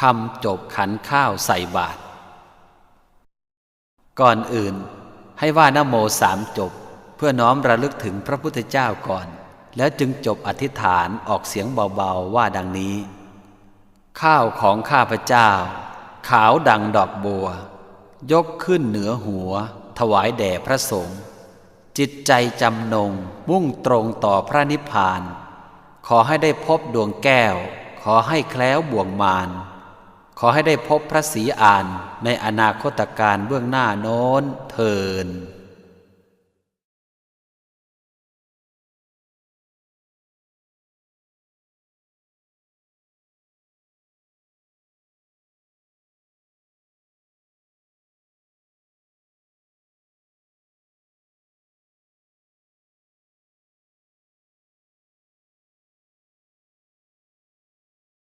คำจบขันข้าวใส่บาตรก่อนอื่นให้ว่านโมสามจบ เพื่อน้อมระลึกถึงพระพุทธเจ้าก่อน แล้วจึงจบอธิษฐานออกเสียงเบาๆว่าดังนี้ ข้าวของข้าพเจ้า ขาวดังดอกบัว ยกขึ้นเหนือหัว ถวายแด่พระสงฆ์จิตใจจำนงมุ่งตรงต่อพระนิพพาน ขอให้ได้พบดวงแก้ว ขอให้แคล้วบ่วงมาร ขอให้ได้พบพระศรีอานในอนาคตการเบื้องหน้าโน้นเทิน